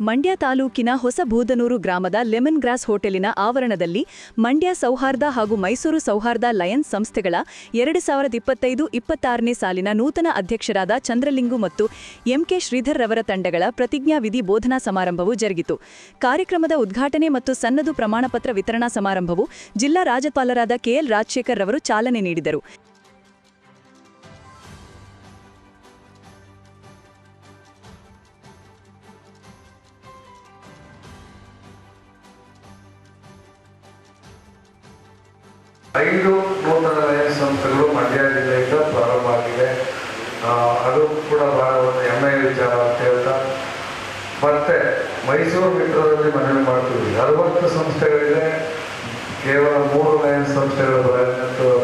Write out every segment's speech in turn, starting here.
ಮಂಡ್ಯ ತಾಲೂಕಿನ ಹೊಸಬೂದನೂರು ಗ್ರಾಮದ lemon grass ಹೋಟೆಲಿನ ಆವರಣದಲ್ಲಿ ಮಂಡ್ಯ ಸೌಹಾರ್ದ ಹಾಗೂ ಮೈಸೂರು ಸೌಹಾರ್ದ ಲಯನ್ಸ್ ಸಂಸ್ಥೆಗಳ ಎರಡು ಸಾವಿರದ ಇಪ್ಪತ್ತೈದು ಇಪ್ಪತ್ತಾರನೇ ಸಾಲಿನ ನೂತನ ಅಧ್ಯಕ್ಷರಾದ ಚಂದ್ರಲಿಂಗು ಮತ್ತು ಎಂಕೆ ಶ್ರೀಧರ್ ರವರ ತಂಡಗಳ ಪ್ರತಿಜ್ಞಾವಿಧಿ ಬೋಧನಾ ಸಮಾರಂಭವು ಜರುಗಿತು. ಕಾರ್ಯಕ್ರಮದ ಉದ್ಘಾಟನೆ ಮತ್ತು ಸನ್ನದು ಪ್ರಮಾಣಪತ್ರ ವಿತರಣಾ ಸಮಾರಂಭವು ಜಿಲ್ಲಾ ರಾಜ್ಯಪಾಲರಾದ ಕೆಎಲ್ ರಾಜಶೇಖರ್ ರವರು ಚಾಲನೆ ನೀಡಿದರು. ಐದು ನೂತನ ಸಂಸ್ಥೆಗಳು ಮಂಡ್ಯ ಜಿಲ್ಲೆಯಿಂದ ಪ್ರಾರಂಭ ಆಗಿದೆ. ಅದು ಕೂಡ ಬಹಳ ಒಂದು ಹೆಮ್ಮೆಯ ವಿಚಾರ ಅಂತ ಹೇಳ್ತಾ. ಮತ್ತೆ ಮೈಸೂರು ಮಿತ್ರದಲ್ಲಿ ಮನವಿ ಮಾಡ್ತೀವಿ ಅರವತ್ತು ಸಂಸ್ಥೆಗಳಿದೆ. ಕೇವಲ ಮೂರು ಲಯನ್ಸ್ ಸಂಸ್ಥೆಗಳು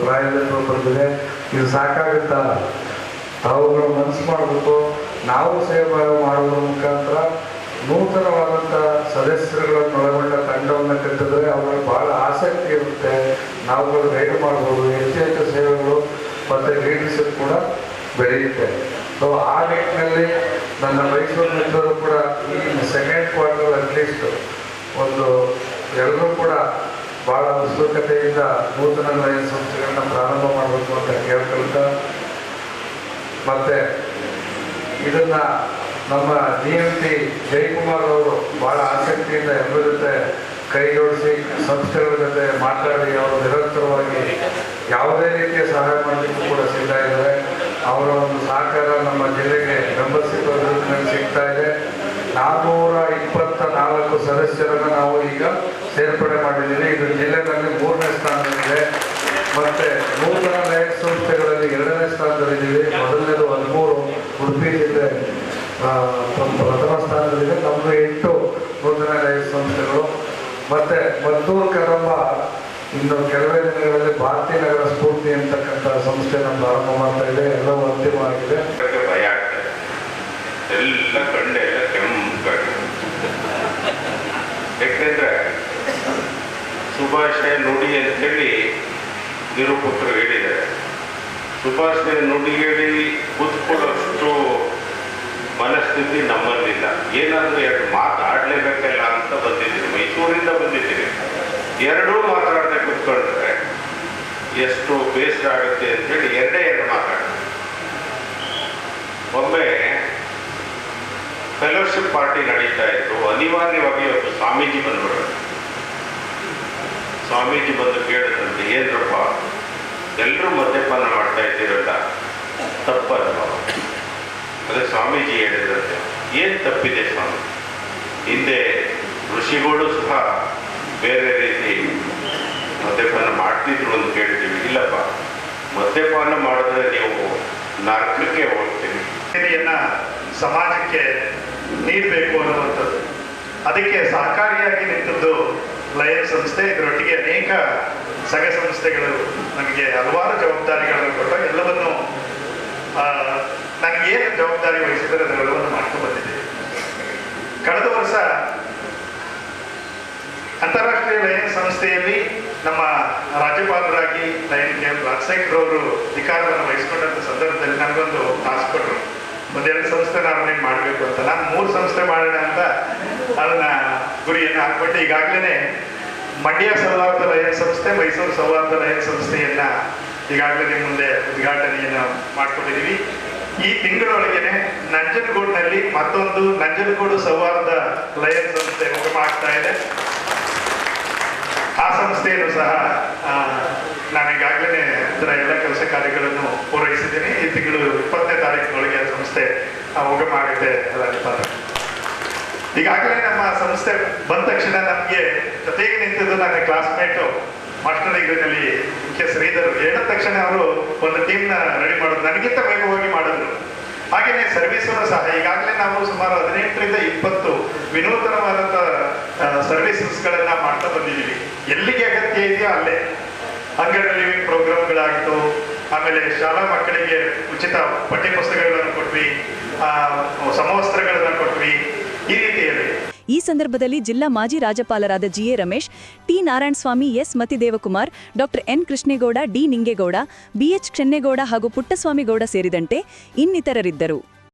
ಪ್ರಾಯೋಜಕರು ಬಂದಿದೆ. ಇದು ಸಾಕಾಗುತ್ತಾ? ತಾವುಗಳು ಮನಸ್ಸು ಮಾಡಬೇಕು. ನಾವು ಸೇವೆ ಮಾಡುವುದರ ಮುಖಾಂತರ ನೂತನವಾದಂಥ ಸದಸ್ಯರುಗಳನ್ನು ಒಳಗೊಂಡ ತಂಡವನ್ನು ಕಟ್ಟಿದ್ರೆ ಇರುತ್ತೆ ನಾವುಗಳು ಗೈಡ್ ಮಾಡ್ಬೋದು ಹೆಚ್ಚು ಹೆಚ್ಚು ಸೇವೆಗಳು ಮತ್ತು ಲೀಡರ್ಶಿಪ್ ಕೂಡ ಬೆಳೆಯುತ್ತೆ ಸೊ ಆ ನಿಟ್ಟಿನಲ್ಲಿ ನನ್ನ ಮೈಸೂರು ಮಿತ್ರರು ಕೂಡ ಈ ಸೆಕೆಂಡ್ ಕ್ವಾರ್ಟರ್ ಅಟ್ಲೀಸ್ಟ್ ಒಂದು ಎಲ್ಲರೂ ಕೂಡ ಭಾಳ ಉತ್ಸುಕತೆಯಿಂದ ನೂತನ ನಯ ಸಂಸ್ಥೆಗಳನ್ನ ಪ್ರಾರಂಭ ಮಾಡಬೇಕು ಅಂತ ಕೇಳ್ಕೊಳ್ತ, ಮತ್ತೆ ಇದನ್ನ ನಮ್ಮ ಡಿ ಎಂ ಪಿ ಜಯಕುಮಾರ್ ಅವರು ಬಹಳ ಆಸಕ್ತಿಯಿಂದ ಎಲ್ಲರ ಕೈ ಜೋಡಿಸಿ ಸಂಸ್ಥೆಗಳ ಜೊತೆ ಮಾತಾಡಿ ಅವರು ನಿರಂತರವಾಗಿ ಯಾವುದೇ ರೀತಿಯ ಸಹಾಯ ಮಾಡಲಿಕ್ಕೂ ಕೂಡ ಸಿದ್ಧ ಇದ್ದಾರೆ. ಅವರ ಒಂದು ಸಹಕಾರ ನಮ್ಮ ಜಿಲ್ಲೆಗೆ ಮೆಂಬರ್ಶಿಪ್ ಸಿಗ್ತಾ ಇದೆ. ನಾನ್ನೂರ ಇಪ್ಪತ್ತ ನಾಲ್ಕು ಸದಸ್ಯರನ್ನು ನಾವು ಈಗ ಸೇರ್ಪಡೆ ಮಾಡಿದ್ದೀವಿ. ಇದು ಜಿಲ್ಲೆನಲ್ಲಿ ಮೂರನೇ ಸ್ಥಾನದಲ್ಲಿದೆ. ಮತ್ತೆ ನೂತನ ಲೈಟ್ ಸಂಸ್ಥೆಗಳಲ್ಲಿ ಎರಡನೇ ಸ್ಥಾನದಲ್ಲಿದ್ದೀವಿ ಮೊದಲನೇದು ಹದಿಮೂರು ಉಡುಪಿ ಜಿಲ್ಲೆ ಆ, ಪ್ರ- ಪ್ರಥಮ ಸ್ಥಾನದಲ್ಲಿದೆ ನಮ್ಮದು ಎಂಟು ನೂತನ ಲಯನ್ಸ್ ಸಂಸ್ಥೆಗಳು ಮತ್ತೆ ಮದ್ದೂರು ಕದಂಬ ಇನ್ನು ಕೆಲವೇ ದಿನಗಳಲ್ಲಿ ಭಾರತೀಯ ನಗರ ಸ್ಫೂರ್ತಿ ಅಂತಕ್ಕಂಥ ಸಂಸ್ಥೆನ ಪ್ರಾರಂಭ ಮಾಡ್ತಾ ಇದೆ ಎಲ್ಲ ಅಂತಿಮವಾಗಿದೆ ಭಯ ಆಗ್ತದೆ ಎಲ್ಲ ಕಣ್ಣೆಲ್ಲ ಕೆಂಪಾಗಿದೆ ಯಾಕೆಂದ್ರೆ ಸುಭಾಷೆ ನುಡಿ ಅಂತೇಳಿ ನಿರೂಪಕರು ಹೇಳಿದ್ದಾರೆ. ಸುಭಾಷೆ ನುಡಿ ಹೇಳಿ ಕೂತ್ಕೊಳ್ಳೋಷ್ಟು ಮನಸ್ಥಿತಿ ನಮ್ಮಲ್ಲಿಲ್ಲ. ಏನಾದರೂ ಎರಡು ಮಾತಾಡಲೇಬೇಕಲ್ಲ ಅಂತ ಬಂದಿದ್ದೀನಿ ಮೈಸೂರಿಂದ ಬಂದಿದ್ದೀವಿ. ಎರಡೂ ಮಾತಾಡದೆ ಕುತ್ಕೊಂಡ್ರೆ ಎಷ್ಟು ಬೇಸರ ಆಗುತ್ತೆ ಅಂತೇಳಿ ಎರಡೇ ಎರಡು ಮಾತಾಡ್ತೀವಿ ಒಮ್ಮೆ ಫೆಲೋಶಿಪ್ ಪಾರ್ಟಿ ನಡೀತಾ ಇತ್ತು. ಅನಿವಾರ್ಯವಾಗಿ ಇವತ್ತು ಸ್ವಾಮೀಜಿ ಬಂದ್ಬಿಡ್ರು ಸ್ವಾಮೀಜಿ ಬಂದು ಕೇಳಿದಂತೆ ಏನ್ರಪ್ಪ ಎಲ್ಲರೂ ಮದ್ಯಪಾನ ಮಾಡ್ತಾ ಇದ್ದೀರಲ್ಲ? ತಪ್ಪಲ್ವಾ? ಅದೇ ಸ್ವಾಮೀಜಿ ಹೇಳಿದಂತೆ ಏನು ತಪ್ಪಿದೆ ಸ್ವಾಮಿ? ಹಿಂದೆ ಋಷಿಗಳು ಸಹ ಬೇರೆ ರೀತಿ ಮದ್ಯಪಾನ ಮಾಡ್ತಿದ್ರು ಅಂತ ಕೇಳ್ತೀವಿ. ಇಲ್ಲಪ್ಪ ಮದ್ಯಪಾನ ಮಾಡಿದ್ರೆ ನೀವು ನರಕಕ್ಕೆ ಹೋಗ್ತೀವಿ ಸೇವೆಯನ್ನ ಸಮಾಜಕ್ಕೆ ನೀಡಬೇಕು ಅನ್ನುವಂಥದ್ದು. ಅದಕ್ಕೆ ಸಹಕಾರಿಯಾಗಿ ನಿಂತದ್ದು ಲಯನ್ ಸಂಸ್ಥೆ. ಇದರೊಟ್ಟಿಗೆ ಅನೇಕ ಸಂಘ ಸಂಸ್ಥೆಗಳು ನಮಗೆ ಹಲವಾರು ಜವಾಬ್ದಾರಿಗಳನ್ನು ಕೊಟ್ಟು ಎಲ್ಲವನ್ನು ಆ, ನನಗೇನು ಜವಾಬ್ದಾರಿ ವಹಿಸಿದರೆ ಅದೆಲ್ಲವನ್ನು ಮಾಡ್ಕೊಂಡು ಕಳೆದ ವರ್ಷ ಅಂತಾರಾಷ್ಟ್ರೀಯ ಲಯನ್ ಸಂಸ್ಥೆಯಲ್ಲಿ ನಮ್ಮ ರಾಜ್ಯಪಾಲರಾಗಿ ಲಯನ್ ಕೆ ಎಂ ರಾಜಶೇಖರ್ ಅವರು ಅಧಿಕಾರವನ್ನು ವಹಿಸಿಕೊಂಡಂತ ಸಂದರ್ಭದಲ್ಲಿ ನನಗೊಂದು ಟಾಸ್ಕ್ ಕೊಟ್ಟರು. ಒಂದೆರಡು ಸಂಸ್ಥೆ ನಾಮಿನೇಟ್ ಮಾಡಬೇಕು ಅಂತ. ನಾನು ಮೂರು ಸಂಸ್ಥೆ ಮಾಡೋಣ ಅಂತ ಅದನ್ನ ಗುರಿಯನ್ನು ಹಾಕ್ಬಿಟ್ಟು ಈಗಾಗಲೇ ಮಂಡ್ಯ ಸೌಹಾರ್ದ ಲಯನ್ ಸಂಸ್ಥೆ, ಮೈಸೂರು ಸೌಹಾರ್ದ ಲಯನ್ ಸಂಸ್ಥೆಯನ್ನ ಈಗಾಗಲೇ ಮುಂದೆ ಉದ್ಘಾಟನೆಯನ್ನು ಮಾಡ್ಕೊಂಡಿದ್ದೀವಿ ಈ ತಿಂಗಳೊಳಗೇನೆ ನಂಜನಗೂಡಿನಲ್ಲಿ ಮತ್ತೊಂದು ನಂಜನಗೂಡು ಸೌಹಾರ್ದ ಲಯನ್ ಸಂಸ್ಥೆ ಉಗಮ ಆಗ್ತಾ ಇದೆ. ಆ ಸಂಸ್ಥೆಯನ್ನು ಸಹ ಆ, ನಾನು ಈಗಾಗಲೇ ಅದರ ಎಲ್ಲ ಕೆಲಸ ಕಾರ್ಯಗಳನ್ನು ಪೂರೈಸಿದ್ದೀನಿ. ಈ ತಿಂಗಳು ಇಪ್ಪತ್ತನೇ ತಾರೀಕಿನೊಳಗೆ ಆ ಸಂಸ್ಥೆ ಉಗಮ ಆಗುತ್ತೆ ರಾಜ್ಯಪಾಲ ಈಗಾಗಲೇ ನಮ್ಮ ಸಂಸ್ಥೆ ಬಂದ ತಕ್ಷಣ ನಮಗೆ ಜೊತೆಗೆ ನಿಂತಿದ್ದು ನನ್ನ ಕ್ಲಾಸ್ಮೇಟು ಮಾಸ್ಟರ್ ಡಿಗ್ರಿನಲ್ಲಿ ಮುಖ್ಯ ಶ್ರೀಧರ್ ಹೇಳಿದ ತಕ್ಷಣ ಅವರು ಒಂದು ಟೀಮ್ನ ರೆಡಿ ಮಾಡೋದು ನನಗಿಂತ ವೇಗವಾಗಿ ಮಾಡಿದ್ರು. ಹಾಗೆಯೇ ಸರ್ವಿಸನ್ನು ಸಹ. ಈಗಾಗಲೇ ನಾವು ಸುಮಾರು ಹದಿನೆಂಟರಿಂದ ಇಪ್ಪತ್ತು ವಿನೂತನವಾದಂಥ ಸರ್ವಿಸಸ್ಗಳನ್ನು ಮಾಡ್ತಾ ಬಂದಿದ್ದೀವಿ. ಎಲ್ಲಿಗೆ ಅಗತ್ಯ ಇದೆಯೋ ಅಲ್ಲೇ. ಅಂಗಡಿ ಲಿವಿಂಗ್ ಪ್ರೋಗ್ರಾಮ್ಗಳಾಗಿತ್ತು ಆಮೇಲೆ ಶಾಲಾ ಮಕ್ಕಳಿಗೆ ಉಚಿತ ಪಠ್ಯಪುಸ್ತಕಗಳನ್ನು ಕೊಟ್ವಿ. ಆ, ಸಮವಸ್ತ್ರಗಳನ್ನು ಕೊಟ್ವಿ. ಈ ರೀತಿಯಲ್ಲಿ. ಈ ಸಂದರ್ಭದಲ್ಲಿ ಜಿಲ್ಲಾ ಮಾಜಿ ರಾಜ್ಯಪಾಲರಾದ G A Ramesh, T Narayanaswamy, S Mathidevakumar, doctor N Krishnegowda, D Ningegowda B H Chennegowda ಹಾಗೂ ಪುಟ್ಟಸ್ವಾಮಿಗೌಡ ಸೇರಿದಂತೆ ಇನ್ನಿತರರಿದ್ದರು.